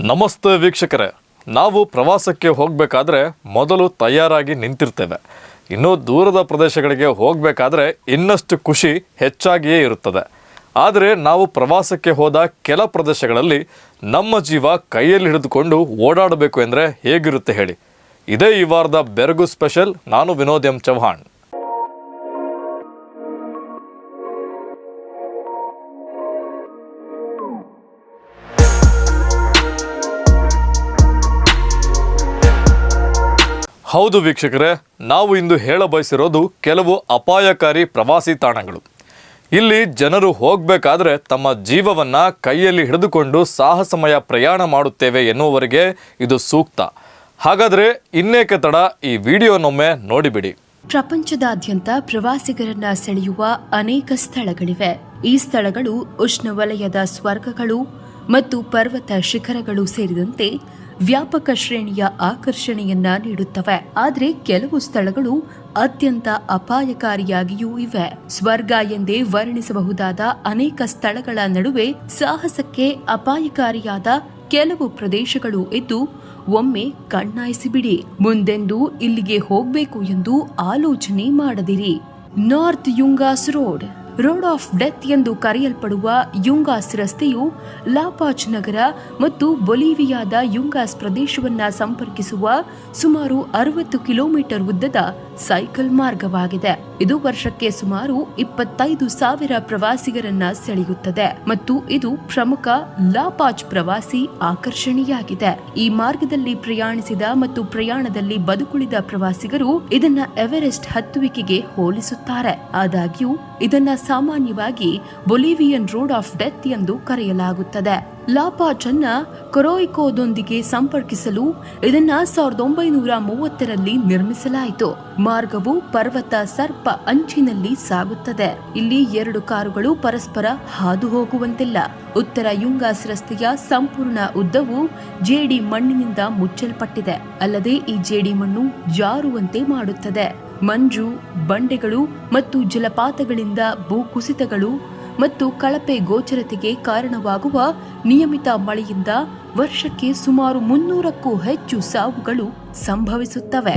ನಮಸ್ತೆ ವೀಕ್ಷಕರೇ. ನಾವು ಪ್ರವಾಸಕ್ಕೆ ಹೋಗಬೇಕಾದ್ರೆ ಮೊದಲು ತಯಾರಾಗಿ ನಿಂತಿರ್ತೇವೆ. ಇನ್ನು ದೂರದ ಪ್ರದೇಶಗಳಿಗೆ ಹೋಗಬೇಕಾದ್ರೆ ಇನ್ನಷ್ಟು ಖುಷಿ ಹೆಚ್ಚಾಗಿಯೇ ಇರುತ್ತದೆ. ಆದರೆ ನಾವು ಪ್ರವಾಸಕ್ಕೆ ಹೋದ ಕೆಲ ಪ್ರದೇಶಗಳಲ್ಲಿ ನಮ್ಮ ಜೀವ ಕೈಯಲ್ಲಿ ಹಿಡಿದುಕೊಂಡು ಓಡಾಡಬೇಕು ಎಂದರೆ ಹೇಗಿರುತ್ತೆ ಹೇಳಿ. ಇದೇ ಈ ವಾರದ ಬೆರಗು ಸ್ಪೆಷಲ್, ನಾನು ವಿನೋದ್ ಎಂ ಚೌಹಾಣ್ ಹೌದು ವೀಕ್ಷಕರೇ, ನಾವು ಇಂದು ಹೇಳ ಬಯಸಿರೋದು ಕೆಲವು ಅಪಾಯಕಾರಿ ಪ್ರವಾಸಿ ತಾಣಗಳು. ಇಲ್ಲಿ ಜನರು ಹೋಗಬೇಕಾದ್ರೆ ತಮ್ಮ ಜೀವವನ್ನು ಕೈಯಲ್ಲಿ ಹಿಡಿದುಕೊಂಡು ಸಾಹಸಮಯ ಪ್ರಯಾಣ ಮಾಡುತ್ತೇವೆ ಎನ್ನುವವರಿಗೆ ಇದು ಸೂಕ್ತ. ಹಾಗಾದರೆ ಇನ್ನೇಕೆ ತಡ ಈ ವಿಡಿಯೋನೊಮ್ಮೆ ನೋಡಿಬಿಡಿ. ಪ್ರಪಂಚದಾದ್ಯಂತ ಪ್ರವಾಸಿಗರನ್ನ ಸೆಳೆಯುವ ಅನೇಕ ಸ್ಥಳಗಳಿವೆ. ಈ ಸ್ಥಳಗಳು ಉಷ್ಣವಲಯದ ಸ್ವರ್ಗಗಳು ಮತ್ತು ಪರ್ವತ ಶಿಖರಗಳು ಸೇರಿದಂತೆ ವ್ಯಾಪಕ ಶ್ರೇಣಿಯ ಆಕರ್ಷಣೆಯನ್ನ ನೀಡುತ್ತವೆ. ಆದರೆ ಕೆಲವು ಸ್ಥಳಗಳು ಅತ್ಯಂತ ಅಪಾಯಕಾರಿಯಾಗಿಯೂ ಇವೆ. ಸ್ವರ್ಗ ಎಂದೇ ವರ್ಣಿಸಬಹುದಾದ ಅನೇಕ ಸ್ಥಳಗಳ ನಡುವೆ ಸಾಹಸಕ್ಕೆ ಅಪಾಯಕಾರಿಯಾದ ಕೆಲವು ಪ್ರದೇಶಗಳು ಇದ್ದು, ಒಮ್ಮೆ ಕಣ್ಣಾಯಿಸಿಬಿಡಿ. ಮುಂದೆಂದು ಇಲ್ಲಿಗೆ ಹೋಗಬೇಕು ಎಂದು ಆಲೋಚನೆ ಮಾಡದಿರಿ. North Yungas road road of death ಎಂದು ಕರೆಯಲ್ಪಡುವ ಯುಂಗಾಸ್ ರಸ್ತೆಯು ಲಾಪಾಚ್ ನಗರ ಮತ್ತು ಬೊಲಿವಿಯಾದ ಯುಂಗಾಸ್ ಪ್ರದೇಶವನ್ನ ಸಂಪರ್ಕಿಸುವ ಸುಮಾರು ಅರವತ್ತು ಕಿಲೋಮೀಟರ್ ಉದ್ದದ ಸೈಕಲ್ ಮಾರ್ಗವಾಗಿದೆ. ಇದು ವರ್ಷಕ್ಕೆ ಸುಮಾರು ಇಪ್ಪತ್ತೈದು ಸಾವಿರ ಪ್ರವಾಸಿಗರನ್ನ ಸೆಳೆಯುತ್ತದೆ ಮತ್ತು ಇದು ಪ್ರಮುಖ ಲಾಪಾಚ್ ಪ್ರವಾಸಿ ಆಕರ್ಷಣೆಯಾಗಿದೆ. ಈ ಮಾರ್ಗದಲ್ಲಿ ಪ್ರಯಾಣಿಸಿದ ಮತ್ತು ಪ್ರಯಾಣದಲ್ಲಿ ಬದುಕುಳಿದ ಪ್ರವಾಸಿಗರು ಇದನ್ನ ಎವರೆಸ್ಟ್ ಹತ್ತುವಿಕೆಗೆ ಹೋಲಿಸುತ್ತಾರೆ. ಆದಾಗ್ಯೂ, ಇದನ್ನ ಸಾಮಾನ್ಯವಾಗಿ ಬೊಲಿವಿಯನ್ ರೋಡ್ ಆಫ್ ಡೆತ್ ಎಂದು ಕರೆಯಲಾಗುತ್ತದೆ. ಲಾಪಾಚ್ ಅನ್ನ ಕೊರೋಯಿಕೋದೊಂದಿಗೆ ಸಂಪರ್ಕಿಸಲು ಇದನ್ನ ಸಾವಿರದ ಒಂಬೈನೂರ ಮೂವತ್ತರಲ್ಲಿ ನಿರ್ಮಿಸಲಾಯಿತು. ಮಾರ್ಗವು ಪರ್ವತ ಸರ್ಪ ಅಂಚಿನಲ್ಲಿ ಸಾಗುತ್ತದೆ. ಇಲ್ಲಿ ಎರಡು ಕಾರುಗಳು ಪರಸ್ಪರ ಹಾದು ಹೋಗುವಂತಿಲ್ಲ ಉತ್ತರ ಯುಂಗಾಸ್ ರಸ್ತೆಯ ಸಂಪೂರ್ಣ ಉದ್ದವು ಜೇಡಿ ಮಣ್ಣಿನಿಂದ ಮುಚ್ಚಲ್ಪಟ್ಟಿದೆ. ಅಲ್ಲದೆ ಈ ಜೇಡಿ ಮಣ್ಣು ಜಾರುವಂತೆ ಮಾಡುತ್ತದೆ. ಮಂಜು, ಬಂಡೆಗಳು ಮತ್ತು ಜಲಪಾತಗಳಿಂದ ಭೂಕುಸಿತಗಳು ಮತ್ತು ಕಳಪೆ ಗೋಚರತೆಗೆ ಕಾರಣವಾಗುವ ನಿಯಮಿತ ಮಳೆಯಿಂದ ವರ್ಷಕ್ಕೆ ಸುಮಾರು ಮುನ್ನೂರಕ್ಕೂ ಹೆಚ್ಚು ಸಾವುಗಳು ಸಂಭವಿಸುತ್ತವೆ.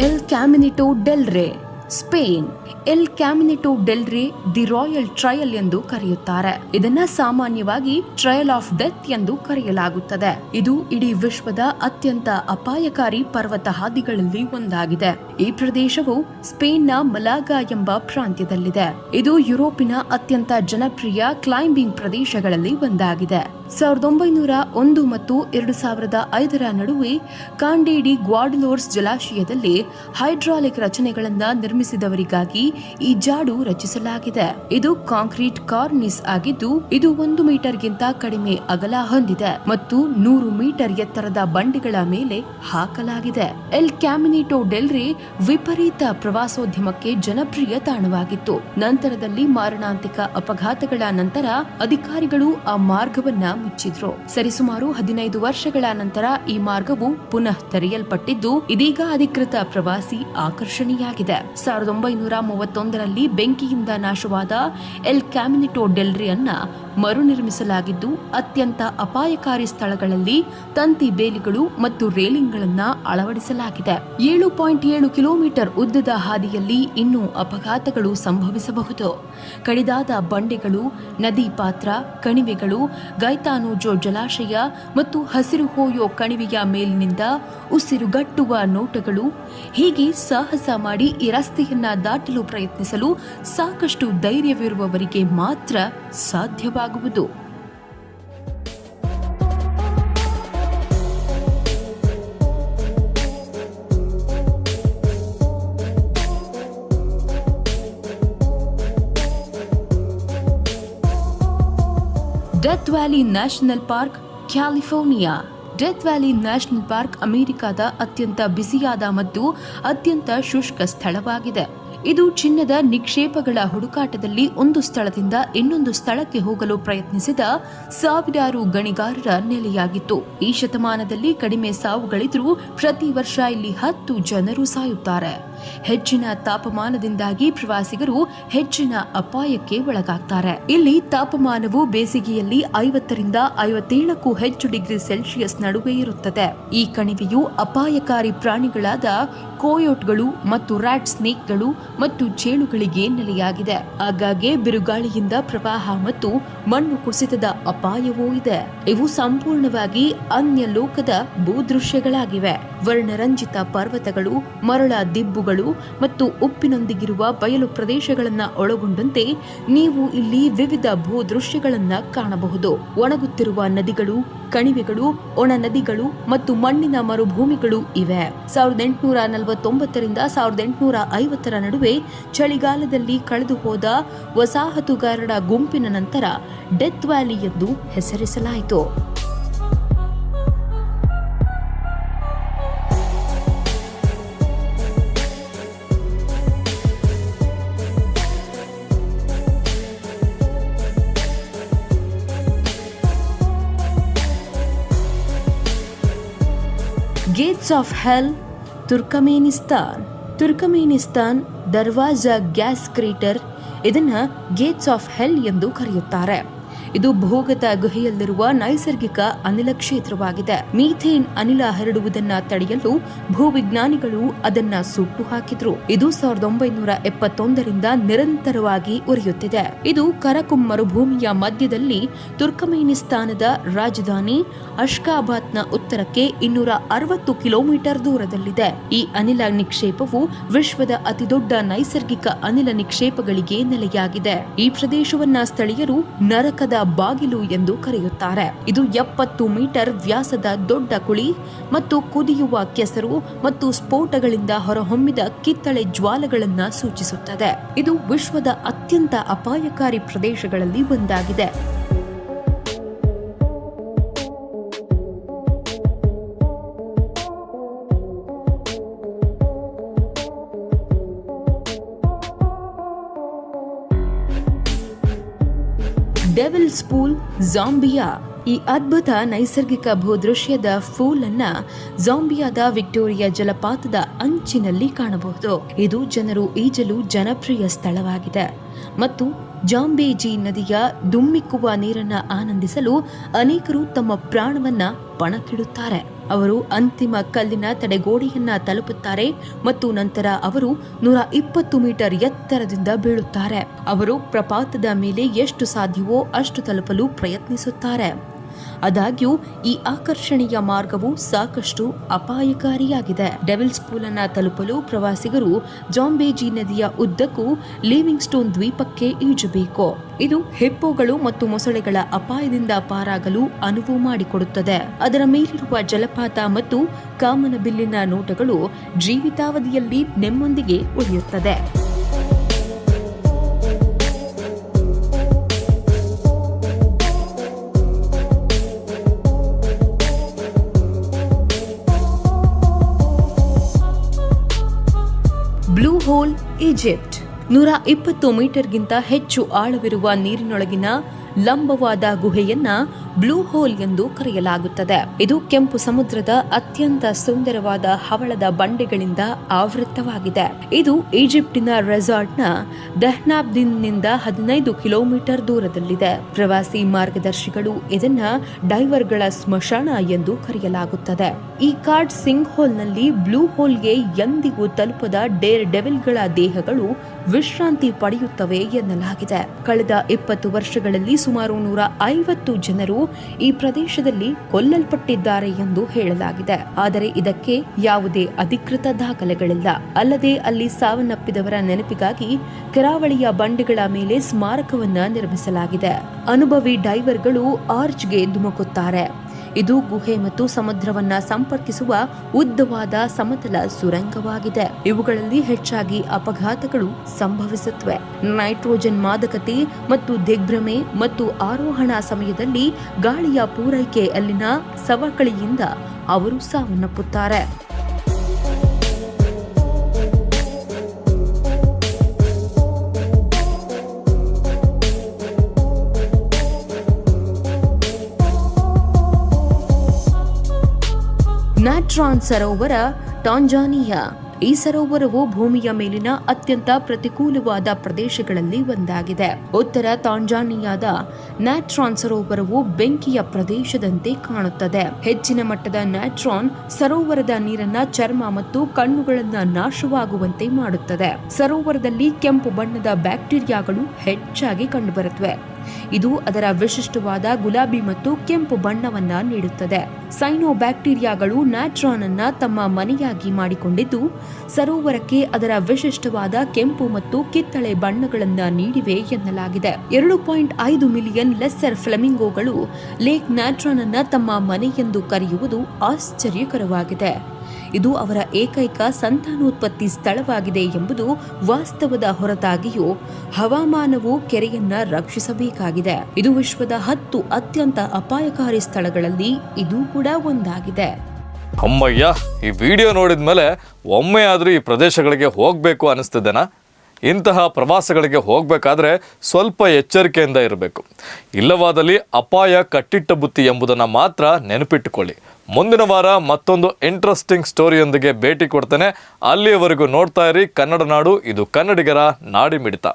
El Caminito del Rey Spain, El Caminito del Rey, the royal trail ಎಂದು ಕರೆಯುತ್ತಾರೆ. ಇದನ್ನ ಸಾಮಾನ್ಯವಾಗಿ ಟ್ರಯಲ್ ಆಫ್ ಡೆತ್ ಎಂದು ಕರೆಯಲಾಗುತ್ತದೆ. ಇದು ಇಡೀ ವಿಶ್ವದ ಅತ್ಯಂತ ಅಪಾಯಕಾರಿ ಪರ್ವತ ಹಾದಿಗಳಲ್ಲಿ ಒಂದಾಗಿದೆ. ಈ ಪ್ರದೇಶವು ಸ್ಪೇನ್ನ ಮಲಾಗಾ ಎಂಬ ಪ್ರಾಂತ್ಯದಲ್ಲಿದೆ. ಇದು ಯುರೋಪಿನ ಅತ್ಯಂತ ಜನಪ್ರಿಯ ಕ್ಲೈಂಬಿಂಗ್ ಪ್ರದೇಶಗಳಲ್ಲಿ ಒಂದಾಗಿದೆ. ಸಾವಿರದ ಒಂಬೈನೂರ ಒಂದು ಮತ್ತು ಎರಡು ಸಾವಿರದ ಐದರ ನಡುವೆ ಕಾಂಡೇಡಿ ಗ್ವಾಡ್ಲೋರ್ಸ್ ಜಲಾಶಯದಲ್ಲಿ ಹೈಡ್ರಾಲಿಕ್ ರಚನೆಗಳನ್ನು ರಚನೆಗಳನ್ನ ನಿರ್ಮಿಸಿದವರಿಗಾಗಿ ಈ ಜಾಡು ರಚಿಸಲಾಗಿದೆ. ಇದು ಕಾಂಕ್ರೀಟ್ ಕಾರ್ನಿಸ್ ಆಗಿದ್ದು, ಇದು ಒಂದು ಮೀಟರ್ಗಿಂತ ಕಡಿಮೆ ಅಗಲ ಹೊಂದಿದೆ ಮತ್ತು ನೂರು ಮೀಟರ್ ಎತ್ತರದ ಬಂಡೆಗಳ ಮೇಲೆ ಹಾಕಲಾಗಿದೆ. ಎಲ್ ಕ್ಯಾಮಿನಿಟೋ ಡೆಲ್ರಿ ವಿಪರೀತ ಪ್ರವಾಸೋದ್ಯಮಕ್ಕೆ ಜನಪ್ರಿಯ ತಾಣವಾಗಿತ್ತು. ನಂತರದಲ್ಲಿ ಮಾರಣಾಂತಿಕ ಅಪಘಾತಗಳ ನಂತರ ಅಧಿಕಾರಿಗಳು ಆ ಮಾರ್ಗವನ್ನ ಮುಚ್ಚಿದ್ರು. ಸರಿಸುಮಾರು ಹದಿನೈದು ವರ್ಷಗಳ ನಂತರ ಈ ಮಾರ್ಗವು ಪುನಃ ತೆರೆಯಲ್ಪಟ್ಟಿದ್ದು, ಇದೀಗ ಅಧಿಕೃತ ಪ್ರವಾಸಿ ಆಕರ್ಷಣೆಯಾಗಿದೆ. ಸಾವಿರದ ಒಂಬೈನೂರ ಮೂವತ್ತೊಂದರಲ್ಲಿ ಬೆಂಕಿಯಿಂದ ನಾಶವಾದ ಎಲ್ ಕ್ಯಾಮಿನಿಟೋ ಡೆಲ್ರಿಯನ್ನ ಮರುನಿರ್ಮಿಸಲಾಗಿದ್ದು ಅತ್ಯಂತ ಅಪಾಯಕಾರಿ ಸ್ಥಳಗಳಲ್ಲಿ ತಂತಿ ಬೇಲಿಗಳು ಮತ್ತು ರೇಲಿಂಗ್ಗಳನ್ನು ಅಳವಡಿಸಲಾಗಿದೆ. ಏಳು ಪಾಯಿಂಟ್ ಏಳು ಕಿಲೋಮೀಟರ್ ಉದ್ದದ ಹಾದಿಯಲ್ಲಿ ಇನ್ನೂ ಅಪಘಾತಗಳು ಸಂಭವಿಸಬಹುದು. ಕಡಿದಾದ ಬಂಡೆಗಳು, ನದಿ ಪಾತ್ರ, ಕಣಿವೆಗಳು, ಗೈತಾನೋಜೋ ಜಲಾಶಯ ಮತ್ತು ಹಸಿರು ಹೋಯೋ ಕಣಿವೆಯ ಮೇಲಿನಿಂದ ಉಸಿರುಗಟ್ಟುವ ನೋಟಗಳು ಹೀಗೆ ಸಾಹಸ ಮಾಡಿ ಈ ರಸ್ತೆಯನ್ನ ದಾಟಲು ಪ್ರಯತ್ನಿಸಲು ಸಾಕಷ್ಟು ಧೈರ್ಯವಿರುವವರಿಗೆ ಮಾತ್ರ ಸಾಧ್ಯವಾಗುವುದು Death Valley National Park California Death Valley National Park ಅಮೆರಿಕದ ಅತ್ಯಂತ ಬಿಸಿಯಾದ ಮತ್ತು ಅತ್ಯಂತ ಶುಷ್ಕ ಸ್ಥಳವಾಗಿದೆ. ಇದು ಚಿನ್ನದ ನಿಕ್ಷೇಪಗಳ ಹುಡುಕಾಟದಲ್ಲಿ ಒಂದು ಸ್ಥಳದಿಂದ ಇನ್ನೊಂದು ಸ್ಥಳಕ್ಕೆ ಹೋಗಲು ಪ್ರಯತ್ನಿಸಿದ ಸಾವಿರಾರು ಗಣಿಗಾರರ ನೆಲೆಯಾಗಿತ್ತು. ಈ ಶತಮಾನದಲ್ಲಿ ಕಡಿಮೆ ಸಾವುಗಳಿದ್ರೂ ಪ್ರತಿ ವರ್ಷ ಇಲ್ಲಿ ಹತ್ತು ಜನರು ಸಾಯುತ್ತಾರೆ. ಹೆಚ್ಚಿನ ತಾಪಮಾನದಿಂದಾಗಿ ಪ್ರವಾಸಿಗರು ಹೆಚ್ಚಿನ ಅಪಾಯಕ್ಕೆ ಒಳಗಾಗ್ತಾರೆ. ಇಲ್ಲಿ ತಾಪಮಾನವು ಬೇಸಿಗೆಯಲ್ಲಿ ಐವತ್ತರಿಂದ ಐವತ್ತೇಳಕ್ಕೂ ಹೆಚ್ಚು ಡಿಗ್ರಿ ಸೆಲ್ಸಿಯಸ್ ನಡುವೆ ಇರುತ್ತದೆ. ಈ ಕಣಿವೆಯು ಅಪಾಯಕಾರಿ ಪ್ರಾಣಿಗಳಾದ ಕೋಯೋಟ್ಗಳು ಮತ್ತು ರ್ಯಾಟ್ ಸ್ನೇಕ್ಗಳು ಮತ್ತು ಚೇಳುಗಳಿಗೆ ನೆಲೆಯಾಗಿದೆ. ಆಗಾಗ್ಗೆ ಬಿರುಗಾಳಿಯಿಂದ ಪ್ರವಾಹ ಮತ್ತು ಮಣ್ಣು ಕುಸಿತದ ಅಪಾಯವೂ ಇದೆ. ಇವು ಸಂಪೂರ್ಣವಾಗಿ ಅನ್ಯ ಲೋಕದ ಭೂದೃಶ್ಯಗಳಾಗಿವೆ. ವರ್ಣರಂಜಿತ ಪರ್ವತಗಳು, ಮರಳ ದಿಬ್ಬುಗಳು ಮತ್ತು ಉಪ್ಪಿನೊಂದಿಗಿರುವ ಬಯಲು ಪ್ರದೇಶಗಳನ್ನು ಒಳಗೊಂಡಂತೆ ನೀವು ಇಲ್ಲಿ ವಿವಿಧ ಭೂದೃಶ್ಯಗಳನ್ನು ಕಾಣಬಹುದು. ಒಣಗುತ್ತಿರುವ ನದಿಗಳು, ಕಣಿವೆಗಳು, ಒಣ ನದಿಗಳು ಮತ್ತು ಮಣ್ಣಿನ ಮರುಭೂಮಿಗಳು ಇವೆ. ಸಾವಿರದ ಎಂಟುನೂರ ನಲವತ್ತೊಂಬತ್ತರಿಂದ ಸಾವಿರದ ಎಂಟುನೂರ ಐವತ್ತರ ನಡುವೆ ಚಳಿಗಾಲದಲ್ಲಿ ಕಳೆದು ಹೋದ ವಸಾಹತುಗಾರರ ಗುಂಪಿನ ನಂತರ ಡೆತ್ ವ್ಯಾಲಿ ಎಂದು ಹೆಸರಿಸಲಾಯಿತು. Gates of hell Turkmenistan Turkmenistan Darvaza gas crater ಇದನ್ನ ಗೇಟ್ಸ್ ಆಫ್ ಹೆಲ್ ಎಂದು ಕರೆಯುತ್ತಾರೆ. ಇದು ಭೂಗತ ಗುಹೆಯಲ್ಲಿರುವ ನೈಸರ್ಗಿಕ ಅನಿಲ ಕ್ಷೇತ್ರವಾಗಿದೆ. ಮೀಥೇನ್ ಅನಿಲ ಹರಡುವುದನ್ನ ತಡೆಯಲು ಭೂವಿಜ್ಞಾನಿಗಳು ಅದನ್ನ ಸುಟ್ಟು ಹಾಕಿದ್ರು. ಇದು ಸಾವಿರದ ಒಂಬೈನೂರ ಎಪ್ಪತ್ತೊಂದರಿಂದ ನಿರಂತರವಾಗಿ ಉರಿಯುತ್ತಿದೆ. ಇದು ಕರಕುಂ ಮರುಭೂಮಿಯ ಮಧ್ಯದಲ್ಲಿ ತುರ್ಕಮೇನಿಸ್ತಾನದ ರಾಜಧಾನಿ ಅಷ್ಕಾಬಾದ್ನ ಉತ್ತರಕ್ಕೆ ಇನ್ನೂರ ಅರವತ್ತು ಕಿಲೋಮೀಟರ್ ದೂರದಲ್ಲಿದೆ. ಈ ಅನಿಲ ನಿಕ್ಷೇಪವು ವಿಶ್ವದ ಅತಿದೊಡ್ಡ ನೈಸರ್ಗಿಕ ಅನಿಲ ನಿಕ್ಷೇಪಗಳಿಗೆ ನೆಲೆಯಾಗಿದೆ. ಈ ಪ್ರದೇಶವನ್ನ ಸ್ಥಳೀಯರು ನರಕದ ಬಾಗಿಲು ಎಂದು ಕರೆಯುತ್ತಾರೆ. ಇದು ಎಪ್ಪತ್ತು ಮೀಟರ್ ವ್ಯಾಸದ ದೊಡ್ಡ ಕುಳಿ ಮತ್ತು ಕುದಿಯುವ ಕೆಸರು ಮತ್ತು ಸ್ಫೋಟಗಳಿಂದ ಹೊರಹೊಮ್ಮಿದ ಕಿತ್ತಳೆ ಜ್ವಾಲಗಳನ್ನು ಸೂಚಿಸುತ್ತದೆ. ಇದು ವಿಶ್ವದ ಅತ್ಯಂತ ಅಪಾಯಕಾರಿ ಪ್ರದೇಶಗಳಲ್ಲಿ ಒಂದಾಗಿದೆ. ಡೆವಿಲ್ಸ್ ಪೂಲ್ ಜಾಂಬಿಯಾ ಈ ಅದ್ಭುತ ನೈಸರ್ಗಿಕ ಭೂದೃಶ್ಯದ ಫೂಲ್ ಅನ್ನ ಜಾಂಬಿಯಾದ ವಿಕ್ಟೋರಿಯಾ ಜಲಪಾತದ ಅಂಚಿನಲ್ಲಿ ಕಾಣಬಹುದು. ಇದು ಜನರು ಈಜಲು ಜನಪ್ರಿಯ ಸ್ಥಳವಾಗಿದೆ. ಮತ್ತು ಜಾಂಬೇಜಿ ನದಿಯ ದುಮ್ಮಿಕ್ಕುವ ನೀರನ್ನ ಆನಂದಿಸಲು ಅನೇಕರು ತಮ್ಮ ಪ್ರಾಣವನ್ನ ಪಣಕ್ಕಿಡುತ್ತಾರೆ. ಅವರು ಅಂತಿಮ ಕಲ್ಲಿನ ತಡೆಗೋಡೆಯನ್ನ ತಲುಪುತ್ತಾರೆ ಮತ್ತು ನಂತರ ಅವರು ನೂರ ಇಪ್ಪತ್ತು ಮೀಟರ್ ಎತ್ತರದಿಂದ ಬೀಳುತ್ತಾರೆ. ಅವರು ಪ್ರಪಾತದ ಮೇಲೆ ಎಷ್ಟು ಸಾಧ್ಯವೋ ಅಷ್ಟು ತಲುಪಲು ಪ್ರಯತ್ನಿಸುತ್ತಾರೆ. ಆದಾಗ್ಯೂ, ಈ ಆಕರ್ಷಣೀಯ ಮಾರ್ಗವು ಸಾಕಷ್ಟು ಅಪಾಯಕಾರಿಯಾಗಿದೆ. ಡೆವಿಲ್ಸ್ ಪೂಲ್ ಅನ್ನ ತಲುಪಲು ಪ್ರವಾಸಿಗರು ಜಾಂಬೇಜಿ ನದಿಯ ಉದ್ದಕ್ಕೂ ಲಿವಿಂಗ್ ಸ್ಟೋನ್ ದ್ವೀಪಕ್ಕೆ ಈಜಬೇಕು. ಇದು ಹೆಪ್ಪೋಗಳು ಮತ್ತು ಮೊಸಳೆಗಳ ಅಪಾಯದಿಂದ ಪಾರಾಗಲು ಅನುವು ಮಾಡಿಕೊಡುತ್ತದೆ. ಅದರ ಮೇಲಿರುವ ಜಲಪಾತ ಮತ್ತು ಕಾಮನಬಿಲ್ಲಿನ ನೋಟಗಳು ಜೀವಿತಾವಧಿಯಲ್ಲಿ ನೆಮ್ಮೊಂದಿಗೆ ಉಳಿಯುತ್ತದೆ. ಈಜಿಪ್ಟ್. ನೂರ ಇಪ್ಪತ್ತು ಮೀಟರ್ಗಿಂತ ಹೆಚ್ಚು ಆಳವಿರುವ ನೀರಿನೊಳಗಿನ ಲಂಬವಾದ ಗುಹೆಯನ್ನ ಬ್ಲೂ ಹೋಲ್ ಎಂದು ಕರೆಯಲಾಗುತ್ತದೆ. ಇದು ಕೆಂಪು ಸಮುದ್ರದ ಅತ್ಯಂತ ಸುಂದರವಾದ ಹವಳದ ಬಂಡೆಗಳಿಂದ ಆವೃತ್ತವಾಗಿದೆ. ಇದು ಈಜಿಪ್ಟಿನ ರೆಸಾರ್ಟ್ನ ದಹ್ನಾಬ್ದಿನ್ನಿಂದ ಹದಿನೈದು ಕಿಲೋಮೀಟರ್ ದೂರದಲ್ಲಿದೆ. ಪ್ರವಾಸಿ ಮಾರ್ಗದರ್ಶಿಗಳು ಇದನ್ನ ಡೈವರ್ಗಳ ಸ್ಮಶಾನ ಎಂದು ಕರೆಯಲಾಗುತ್ತದೆ. ಈ ಕಾರ್ಡ್ ಸಿಂಗ್ ಹೋಲ್ನಲ್ಲಿ ಬ್ಲೂ ಹೋಲ್ಗೆ ಎಂದಿಗೂ ತಲುಪದ ಡೇರ್ ಡೆವಿಲ್ಗಳ ದೇಹಗಳು ವಿಶ್ರಾಂತಿ ಪಡೆಯುತ್ತವೆ ಎನ್ನಲಾಗಿದೆ. ಕಳೆದ ಇಪ್ಪತ್ತು ವರ್ಷಗಳಲ್ಲಿ ಸುಮಾರು ನೂರ ಐವತ್ತು ಜನರು ಈ ಪ್ರದೇಶದಲ್ಲಿ ಕೊಲ್ಲಲ್ಪಟ್ಟಿದ್ದಾರೆ ಎಂದು ಹೇಳಲಾಗಿದೆ. ಆದರೆ ಇದಕ್ಕೆ ಯಾವುದೇ ಅಧಿಕೃತ ದಾಖಲೆಗಳಿಲ್ಲ. ಅಲ್ಲದೆ ಅಲ್ಲಿ ಸಾವನ್ನಪ್ಪಿದವರ ನೆನಪಿಗಾಗಿ ಕರಾವಳಿಯ ಬಂಡೆಗಳ ಮೇಲೆ ಸ್ಮಾರಕವನ್ನ ನಿರ್ಮಿಸಲಾಗಿದೆ. ಅನುಭವಿ ಡೈವರ್ಗಳು ಆರ್ಚ್ಗೆ ಧುಮುಕುತ್ತಾರೆ. ಇದು ಗುಹೆ ಮತ್ತು ಸಮುದ್ರವನ್ನ ಸಂಪರ್ಕಿಸುವ ಉದ್ದವಾದ ಸಮತಲ ಸುರಂಗವಾಗಿದೆ. ಇವುಗಳಲ್ಲಿ ಹೆಚ್ಚಾಗಿ ಅಪಘಾತಗಳು ಸಂಭವಿಸುತ್ತವೆ. ನೈಟ್ರೋಜನ್ ಮಾದಕತೆ ಮತ್ತು ದಿಗ್ಭ್ರಮೆ ಮತ್ತು ಆರೋಹಣ ಸಮಯದಲ್ಲಿ ಗಾಳಿಯ ಪೂರೈಕೆ ಅಲ್ಲಿನ ಸವಕಳಿಯಿಂದ ಅವರು ಸಾವನ್ನಪ್ಪುತ್ತಾರೆ. ನ್ಯಾಟ್ರಾನ್ ಸರೋವರ ಟಾಂಜಾನಿಯಾ. ಈ ಸರೋವರವು ಭೂಮಿಯ ಮೇಲಿನ ಅತ್ಯಂತ ಪ್ರತಿಕೂಲವಾದ ಪ್ರದೇಶಗಳಲ್ಲಿ ಒಂದಾಗಿದೆ. ಉತ್ತರ ತಾಂಜಾನಿಯಾದ ನ್ಯಾಟ್ರಾನ್ ಸರೋವರವು ಬೆಂಕಿಯ ಪ್ರದೇಶದಂತೆ ಕಾಣುತ್ತದೆ. ಹೆಚ್ಚಿನ ಮಟ್ಟದ ನ್ಯಾಟ್ರಾನ್ ಸರೋವರದ ನೀರನ್ನ ಚರ್ಮ ಮತ್ತು ಕಣ್ಣುಗಳನ್ನ ನಾಶವಾಗುವಂತೆ ಮಾಡುತ್ತದೆ. ಸರೋವರದಲ್ಲಿ ಕೆಂಪು ಬಣ್ಣದ ಬ್ಯಾಕ್ಟೀರಿಯಾಗಳು ಹೆಚ್ಚಾಗಿ ಕಂಡುಬರುತ್ತವೆ. ಇದು ಅದರ ವಿಶಿಷ್ಟವಾದ ಗುಲಾಬಿ ಮತ್ತು ಕೆಂಪು ಬಣ್ಣವನ್ನ ನೀಡುತ್ತದೆ. ಸೈನೋ ಬ್ಯಾಕ್ಟೀರಿಯಾಗಳು ನ್ಯಾಟ್ರಾನ್ ಅನ್ನ ತಮ್ಮ ಮನೆಯಾಗಿ ಮಾಡಿಕೊಂಡಿದ್ದು, ಸರೋವರಕ್ಕೆ ಅದರ ವಿಶಿಷ್ಟವಾದ ಕೆಂಪು ಮತ್ತು ಕಿತ್ತಳೆ ಬಣ್ಣಗಳನ್ನ ನೀಡಿವೆ ಎನ್ನಲಾಗಿದೆ. ಎರಡು ಪಾಯಿಂಟ್ ಐದು ಮಿಲಿಯನ್ ಲೆಸ್ಸರ್ ಫ್ಲೆಮಿಂಗೋಗಳು ಲೇಕ್ ನ್ಯಾಟ್ರಾನ್ ಅನ್ನ ತಮ್ಮ ಮನೆಯೆಂದು ಕರೆಯುವುದು ಆಶ್ಚರ್ಯಕರವಾಗಿದೆ. ಇದು ಅವರ ಏಕೈಕ ಸಂತಾನೋತ್ಪತ್ತಿ ಸ್ಥಳವಾಗಿದೆ ಎಂಬುದು ವಾಸ್ತವದ ಹೊರತಾಗಿಯೂ ಹವಾಮಾನವು ಕೆರೆಯನ್ನ ರಕ್ಷಿಸಬೇಕಾಗಿದೆ. ಇದು ವಿಶ್ವದ ಹತ್ತು ಅತ್ಯಂತ ಅಪಾಯಕಾರಿ ಸ್ಥಳಗಳಲ್ಲಿ ಇದು ಕೂಡ ಒಂದಾಗಿದೆ. ಅಮ್ಮಯ್ಯ, ಈ ವಿಡಿಯೋ ನೋಡಿದ ಮೇಲೆ ಒಮ್ಮೆ ಆದರೂ ಈ ಪ್ರದೇಶಗಳಿಗೆ ಹೋಗಬೇಕು ಅನಿಸ್ತಿದ್ದೇನಾ ಇಂತಹ ಪ್ರವಾಸಗಳಿಗೆ ಹೋಗಬೇಕಾದ್ರೆ ಸ್ವಲ್ಪ ಎಚ್ಚರಿಕೆಯಿಂದ ಇರಬೇಕು. ಇಲ್ಲವಾದಲ್ಲಿ ಅಪಾಯ ಕಟ್ಟಿಟ್ಟ ಬುತ್ತಿ ಎಂಬುದನ್ನು ಮಾತ್ರ ನೆನಪಿಟ್ಟುಕೊಳ್ಳಿ. ಮುಂದಿನ ವಾರ ಮತ್ತೊಂದು ಇಂಟ್ರೆಸ್ಟಿಂಗ್ ಸ್ಟೋರಿಯೊಂದಿಗೆ ಭೇಟಿ ಕೊಡ್ತೇನೆ. ಅಲ್ಲಿಯವರೆಗೂ ನೋಡ್ತಾ ಇರಿ ಕನ್ನಡ ನಾಡು, ಇದು ಕನ್ನಡಿಗರ ನಾಡಿ ಮಿಡಿತ